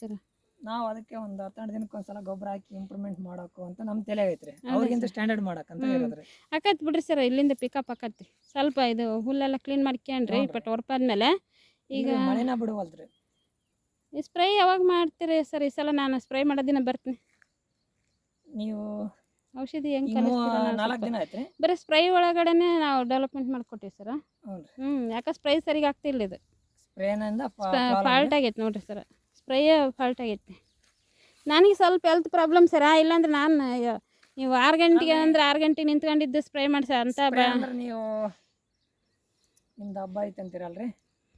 Sir ನಾವು ಅದಕ್ಕೆ ಒಂದು ಹತ್ತೆರಡು ದಿನಕ್ಕೆ ಒಂದ್ಸಲ ಗೊಬ್ಬರ ಹಾಕಿ ಇಂಪ್ರೂವ್ಮೆಂಟ್ ಮಾಡಬೇಕು ಅಂತ ನಮ್ಮ ತಲೆ ಐತ್ರಿ ಅವ್ರಿಗಿಂತ ಸ್ಟ್ಯಾಂಡರ್ಡ್ ಮಾಡಕ್ಕಂತ. ಇರೋದ್ರಿ ಆಕತ್ ಬಿಡ್ರಿ ಸರ್ ಇಲ್ಲಿಂದ ಪಿಕಪ್ ಆಕತಿ ಸ್ವಲ್ಪ ಇದು ಹುಲ್ಲೆಲ್ಲ ಕ್ಲೀನ್ ಮಾಡ್ಕೊಂಡ್ರಿ ಬಟ್ ಹೊರಪಾದ್ಮೇಲೆ ಈಗ ಈಗ ಮಳೆನ ಬಿಡುವಲ್ರಿ. ಈ ಸ್ಪ್ರೇ ಯಾವಾಗ ಮಾಡ್ತೀರಿ ಸರ್? ಈ ಸಲ ನಾನು ಸ್ಪ್ರೇ ಮಾಡೋ ದಿನ ಬರ್ತೀನಿ. ನೀವು ಔಷಧಿ ಹೆಂಗ್ ನಾಲ್ಕು ದಿನ ಆಯ್ತ್ರಿ? ಬರೀ ಸ್ಪ್ರೈ ಒಳಗಡೆನೆ ನಾವು ಡೆವಲಪ್ಮೆಂಟ್ ಮಾಡ್ಕೊಟ್ಟಿವಿ ಸರ್. ಹ್ಞೂ ಯಾಕ ಯಾಕೆ ಸ್ಪ್ರೈ ಸರಿಗೆ ಆಗ್ತಿಲ್ಲ ಇದು. ಸ್ಪ್ರೇನಿಂದ ಫಾಲ್ಟ್ ಆಗೈತೆ ನೋಡ್ರಿ ಸರ್. ಸ್ಪ್ರೇ ಫಾಲ್ಟ್ ಆಗೈತೆ. ನನಗೆ ಸ್ವಲ್ಪ ಹೆಲ್ತ್ ಪ್ರಾಬ್ಲಮ್ ಸರ ಇಲ್ಲಾಂದ್ರೆ ನಾನು ನೀವು ಆರು ಗಂಟೆಗೆ ಅಂದ್ರೆ ಆರು ಗಂಟೆಗೆ ನಿಂತ್ಕೊಂಡಿದ್ದು ಸ್ಪ್ರೇ ಮಾಡಿಸ ಅಂತ ಬ. ನೀವು ನಿಮ್ದು ಹಬ್ಬ ಐತೆ ಅಂತೀರಲ್ರಿ?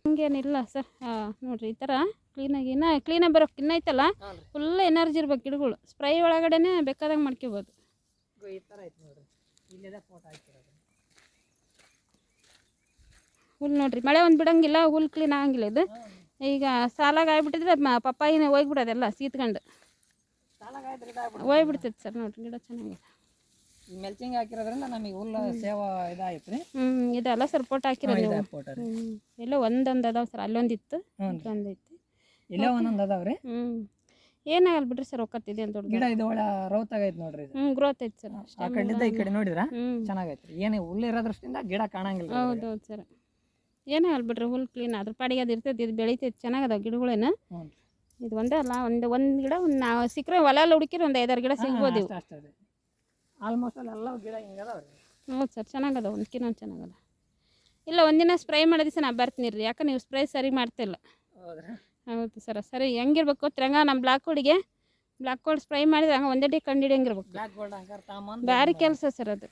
ಹಂಗೇನಿಲ್ಲ ಸರ್. ಹಾಂ ನೋಡ್ರಿ ಈ ಥರ ಕ್ಲೀನಾಗಿ ಇನ್ನ ಕ್ಲೀನಾಗಿ ಬರೋಕೆ ಇನ್ನೂ ಐತಲ್ಲ? ಫುಲ್ ಎನರ್ಜಿ ಇರ್ಬೇಕು ಗಿಡಗಳು. ಸ್ಪ್ರೈ ಒಳಗಡೆನೆ ಬೇಕಾದಾಗ ಮಾಡ್ಕೋಬೋದು. ಈ ಥರ ಐತೆ ನೋಡ್ರಿ. ಇಲ್ಲಿದೆ ಫೋಟೋ ಹಾಕಿರೋದು. ಹುಲ್ ನೋಡ್ರಿ ಮಳೆ ಒಂದು ಬಿಡಂಗಿಲ್ಲ ಹುಲ್ ಕ್ಲೀನ್ ಆಗಂಗಿಲ್ಲ ಇದು. ಈಗ ಸಾಲಾಗ ಆಗ್ಬಿಟ್ಟಿದ್ರೆ ಪಪ್ಪಾಯಿನೇ ಹೋಗ್ಬಿಡೋದೆಲ್ಲ ಸೀತ್ಕೊಂಡು. ಹೋಗ್ಬಿಡ್ತೈತೆ ಸರ್ ನೋಡ್ರಿ ಗಿಡ ಚೆನ್ನಾಗಿದೆ ಮೆಲ್ಚಿಂಗ್ ಹಾಕಿರೋದ್ರಿಂದ ನಮಗೆ ಹುಲ್ಲು ಸೇವಾ ಇದಾಯ್ತು ರೀ. ಹ್ಞೂ ಇದೆಲ್ಲ ಸರ್ ಫೋಟೋ ಹಾಕಿರೋದು ರೀ. ಎಲ್ಲೋ ಒಂದೊಂದು ಅದಾವೆ ಸರ್ ಅಲ್ಲೊಂದಿತ್ತು ರೀ. ಐತಿ ಇಲ್ಲೇ ಒಂದೊಂದು ಅದಾವ್ರಿ ಹ್ಞೂ ಏನಾಗಲ್ಲ ಬಿಡ್ರಿ ಸರ್ ಒಕ್ಕತ್ತಿದೆ ಅಂತ ಗಿಡ ಇದು ಒಳ್ಳೆ ರೌತಾಗೈತೆ ನೋಡ್ರಿ ಇದು. ಹ್ಞೂ ಗ್ರೋತ್ ಐತೆ ಸರ್ ಆ ಕಡೆಯಿಂದ ಈ ಕಡೆ ನೋಡಿದ್ರ? ಹ್ಞೂ ಚೆನ್ನಾಗೈತ್ರಿ ಏನು ಹುಲ್ಲು ಇರೋದ್ರಷ್ಟಿಂದ ಗಿಡ ಕಾಣಂಗಿಲ್ಲ ರೀ. ಹೌದು ಸರ್. ಏನಾಗಲ್ಲ ಬಿಡ್ರಿ ಹುಲ್ ಕ್ಲೀನ್ ಅದ್ರ ಪಾಡಿಗೆ ಅದು ಇರ್ತೈತಿ ಇದು ಬೆಳಿತೈತಿ ಚೆನ್ನಾಗದ ಗಿಡಗಳೇನು. ಇದು ಒಂದೇ ಅಲ್ಲ ಒಂದು ಒಂದು ಗಿಡ ಒಂದು ನಾವು ಸಿಕ್ಕರೆ ಹೊಲ ಎಲ್ಲ ಹುಡುಕಿರಿ ಒಂದು ಐದಾರು ಗಿಡ ಸಿಗ್ಬೋದು ಇವು. ಆಲ್ಮೋಸ್ಟ್ ಅಲ್ಲಿ ಎಲ್ಲ ಗಿಡ ಹೌದು ಸರ್ ಚೆನ್ನಾಗದ ಒಂದ್ಕಿನ ಒಂದು ಚೆನ್ನಾಗದ ಇಲ್ಲ ಒಂದಿನ ಸ್ಪ್ರೇ ಮಾಡೋ ದಿವಸ ನಾ ಬರ್ತೀನಿ ರೀ ಯಾಕೆ ನೀವು ಸ್ಪ್ರೇ ಸರಿ ಮಾಡ್ತಿಲ್ಲ ಹೌದು ಸರ್ ಸರಿ ಹೆಂಗಿರ್ಬೇಕು ತಿರಂಗ ನಮ್ಮ ಬ್ಲಾಕ್ ಕೋಡಿಗೆ ಬ್ಲಾಕ್ ಕೋಡ್ ಸ್ಪ್ರೈ ಮಾಡಿದ್ರೆ ಹಂಗೆ ಒಂದೇ ಡೇ ಕಂಡಿಡಿಯಂಗಿರ್ಬೇಕು ಬ್ಯಾರಿ ಗೋಲ್ಡ್ ಹಂಗಾರ ತಾಮಂದ್ ಕೆಲಸ ಸರ್ ಅದು.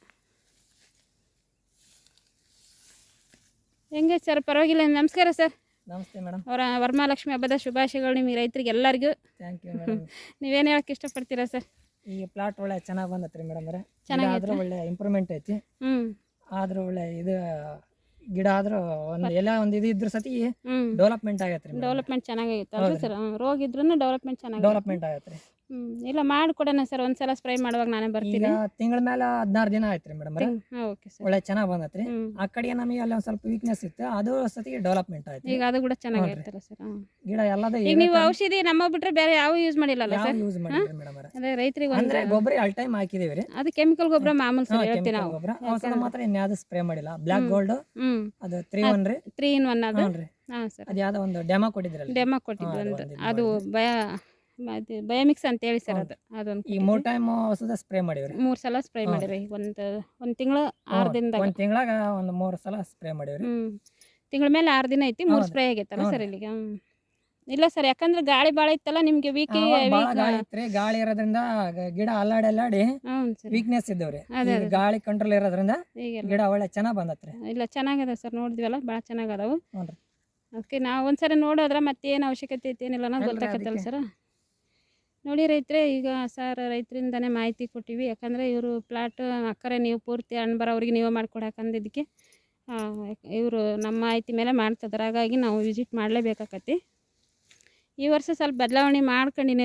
ಹೆಂಗೆ ಸರ್? ಪರವಾಗಿಲ್ಲ. ನಮಸ್ಕಾರ ಸರ್. ನಮಸ್ತೆ ಮೇಡಮ್. ಅವರ ವರಮಹಾಲಕ್ಷ್ಮಿ ಹಬ್ಬದ ಶುಭಾಶಯಗಳು ನಿಮಗೆ ರೈತರಿಗೆ ಎಲ್ಲರಿಗೂ. ಥ್ಯಾಂಕ್ ಯು ಮೇಡಮ್ ನೀವೇನು ಹೇಳಕ್ಕೆ ಇಷ್ಟಪಡ್ತೀರಾ ಸರ್? ಈ ಪ್ಲಾಟ್ ಒಳ್ಳೆ ಚೆನ್ನಾಗಿ ಬಂದತ್ರಿ ಮೇಡಮ್ ಅವರೇ. ಚೆನ್ನಾಗಿ ಆದರೂ ಒಳ್ಳೆ ಇಂಪ್ರೂವ್ಮೆಂಟ್ ಐತಿ. ಹ್ಞೂ ಆದ್ರೂ ಒಳ್ಳೆ ಇದು ಗಿಡ ಆದ್ರೂ ಒಂದು ಎಲ್ಲ ಒಂದು ಇದು ಇದ್ರ ಸತಿ ಡೆವಲಪ್ಮೆಂಟ್ ಆಗೈತ್ರಿ ಡೆವಲಪ್ಮೆಂಟ್ ಚೆನ್ನಾಗಿ ಅಲ್ರಿ ಸರ್? ರೋಗ ಇದ್ರೂ ಡೆವಲಪ್ಮೆಂಟ್ ಚೆನ್ನಾಗಿ ಡೆವಲಪ್ಮೆಂಟ್ ಆಗೈತ್ರಿ. ಹ್ಞೂ ಇಲ್ಲ ಮಾಡ್ಕೊಡೋಣ ಸರ್ ಒಂದ್ಸಲ ಸ್ಪ್ರೇ ಮಾಡುವಾಗ ನಾನೇ ಈಗ ಬರ್ತೀನಿ. ತಿಂಗಳ ಮೇಲೆ ಹದಿನಾರು ದಿನ ಆಯ್ತ್ರಿ ಮೇಡಮ್ ಓಕೆ ಸರ್ ಒಳ್ಳೆ ಚೆನ್ನಾಗಿ ಬಂದತ್ರಿ. ಆ ಕಡೆ ನಮಗೆ ಅಲ್ಲಿ ಒಂದ್ ಸ್ವಲ್ಪ ವೀಕ್ನೆಸ್ ಇತ್ತು. ಅದು ಸತಿ ಡೆವಲಪ್ಮೆಂಟ್ ಆಯ್ತು ಈಗ ಅದು ಕೂಡ ಚೆನ್ನಾಗಿರ್ತಲ್ಲ ಸರ್ ಹಾಂ. ಗಿಡ ಎಲ್ಲದ ಈಗ ನೀವು ಔಷಧಿ ನಮ್ಮ ಬಿಟ್ರೆ ಬೇರೆ ಯಾವ ಯೂಸ್ ಮಾಡಿಲ್ಲಲ್ಲ ಅಲ್ಲ ಸರ್ ಯೂಸ್ ಮಾಡಿದ್ರಿ ಮೇಡಮ್ ಅದೇ ರೈತರಿಗೆ ಒಂದು ಅಂದ್ರೆ ಗೊಬ್ಬರ ಆಲ್ ಟೈಮ್ ಹಾಕಿದೀವಿ ರೀ. ಅದು ಕೆಮಿಕಲ್ ಗೊಬ್ಬರ ಮಾಮೂಲಿ ಸರ್ ಹೇಳ್ತೀವಿ ಕೆಮಿಕಲ್ ನಾವು. ಗೊಬ್ಬರ. ಔಷಧ ಮಾತ್ರ ಇನ್ಯಾವುದು ಸ್ಪ್ರೇ ಮಾಡಿಲ್ಲ. Black gold hmm. ಅದು ತ್ರೀ ಒನ್ ರೀ. ತ್ರೀ ಇನ್ ಒನ್ ಅದು? ಹ್ಞೂ ರೀ. ಹಾಂ ಸರ್ ಅದು ಯಾವ್ದೋ ಒಂದು ಡೆಮೋ ಕೊಟ್ಟಿದ್ರಲ್ಲ. ಡೆಮೋ ಕೊಟ್ಟಿದ್ದು ಅದು ಒಂದು. ಒಂದು ಅದು ಬಯ ಅದು ಬಯೋಮಿಕ್ಸ್ ಅಂತ ಹೇಳಿ ಸರ್ ಅದು. ಅದೊಂದು ಈ ಮೂರು ಟೈಮ್ ಔಷಧ ಸ್ಪ್ರೇ ಮಾಡಿವ್ರಿ. ಮೂರು ಸಲ ಸ್ಪ್ರೇ ಮಾಡಿರಿ ಒಂದು ಒಂದು ತಿಂಗಳು ಆರು ದಿನದ ಒಂದು ತಿಂಗಳಾಗ ಒಂದು ಮೂರು ಸಲ ಸ್ಪ್ರೇ ಮಾಡಿವ್ರಿ. ಹ್ಞೂ ತಿಂಗಳ ಮೇಲೆ ಆರು ದಿನ ಐತಿ ಮೂರು ಹೌದು. ಸ್ಪ್ರೇ ಆಗೈತಲ್ಲ ಸರ್ ಹೌದು. ಇಲ್ಲಿಗೆ? ಇಲ್ಲ ಸರ್ ಯಾಕಂದ್ರೆ ಗಾಳಿ ಭಾಳ ಇತ್ತಲ್ಲ ನಿಮಗೆ ವೀಕಿ ಭಾಳ ಗಾಳಿ ಇತ್ರಿ. ಗಾಳಿ ಇರೋದ್ರಿಂದ ಗ- ಗಿಡ ಅಲ್ಲಾಡಿ ಅಲ್ಲಾಡಿ ಹ್ಞೂ ಸರ್ ವೀಕ್ನೆಸ್ ಇದ್ದವ್ರಿ. ಅದೇ, ಈಗ ಗಾಳಿ ಕಂಟ್ರೋಲ್ ಇರೋದ್ರಿಂದ ಈಗೆಲ್ಲ. ಗಿಡ ಒಳ್ಳೆ ಚೆನ್ನಾಗ್ ಬಂದತ್ರಿ. ಇಲ್ಲ ಚೆನ್ನಾಗದ ಸರ್ ನೋಡಿದ್ವಲ್ಲ ಭಾಳ ಚೆನ್ನಾಗದಾವು. ಹ್ಞೂ ಅದಕ್ಕೆ ನಾವು ಒಂದ್ಸರಿ ನೋಡೋದ್ರ ಮತ್ತೇನು ಅವಶ್ಯಕತೆ ಐತಿ ಏನಿಲ್ಲ ಅನ್ನೋದು ಅಲ್ರಿ, ಗೊತ್ತಾಗತ್ತಲ್ಲ ಅದಕ್ಕೆ. ಸರ್ ನೋಡಿ ರೈತರೇ, ಈಗ ಸರ್ ರೈತರಿಂದನೇ ಮಾಹಿತಿ ಕೊಟ್ಟಿವಿ. ಯಾಕಂದರೆ ಇವರು ಪ್ಲಾಟ್ ಅಕ್ಕರೆ ನೀವು ಪೂರ್ತಿ ಹಣ್ಣು ಬರೋವ್ರಿಗೆ ನೀವೇ ಮಾಡಿಕೊಡಕಂದಿದ್ದಕ್ಕೆ ಇವರು ನಮ್ಮ ಮಾಹಿತಿ ಮೇಲೆ ಮಾಡ್ತಿದ್ದಾರೆ ಹಾಗಾಗಿ ನಾವು ವಿಸಿಟ್ ಮಾಡಲೇಬೇಕಾಕತಿ ಈ ವರ್ಷ ಸ್ವಲ್ಪ ಬದಲಾವಣೆ ಮಾಡ್ಕೊಂಡಿನಿ.